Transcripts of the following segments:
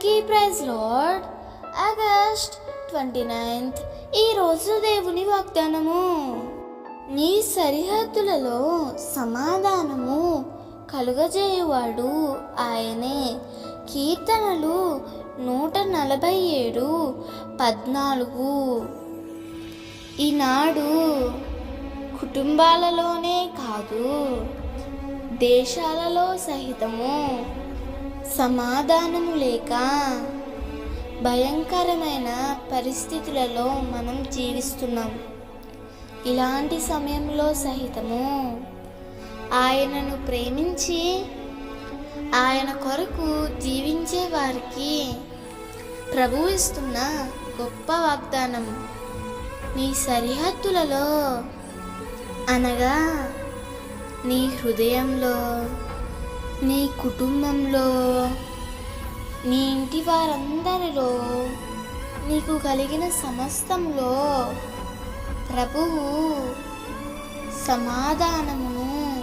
అందరికీ praise lord. August twenty ninth ఈరోజు దేవుని వాగ్దానము. నీ సరిహద్దులలో సమాధానము కలుగజేయువాడు ఆయనే. కీర్తనలు నూట నలభై ఏడు పద్నాలుగు. ఈనాడు కుటుంబాలలోనే కాదు దేశాలలో సహితము సమాధానము లేక భయంకరమైన పరిస్థితులలో మనం జీవిస్తున్నాం. ఇలాంటి సమయంలో సహితము ఆయనను ప్రేమించి ఆయన కొరకు జీవించే వారికి ప్రభు ఇస్తున్న గొప్ప వాగ్దానం. నీ సరిహద్దులలో అనగా నీ హృదయంలో నీ కుటుంబంలో నీ ఇంటి వారందరిలో నీకు కలిగిన సమస్తంలో ప్రభువు సమాధానమును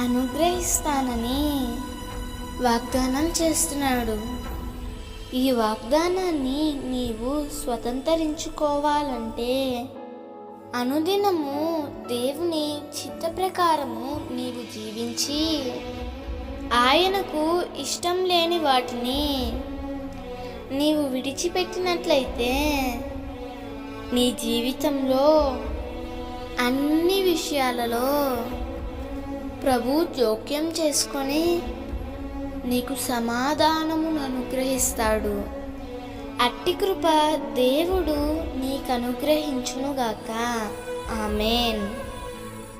అనుగ్రహిస్తానని వాగ్దానం చేస్తున్నాడు. ఈ వాగ్దానాన్ని నీవు స్వతంత్రించుకోవాలంటే అనుదినము దేవుని చిత్త ప్రకారము నీవు జీవించి ఆయనకు ఇష్టం లేని వాటిని నీవు విడిచిపెట్టినట్లయితే నీ జీవితంలో అన్ని విషయాలలో ప్రభు జోక్యం చేసుకొని నీకు సమాధానమును అనుగ్రహిస్తాడు. అట్టి కృప దేవుడు నీకు అనుగ్రహించునుగాక ఆమెన్.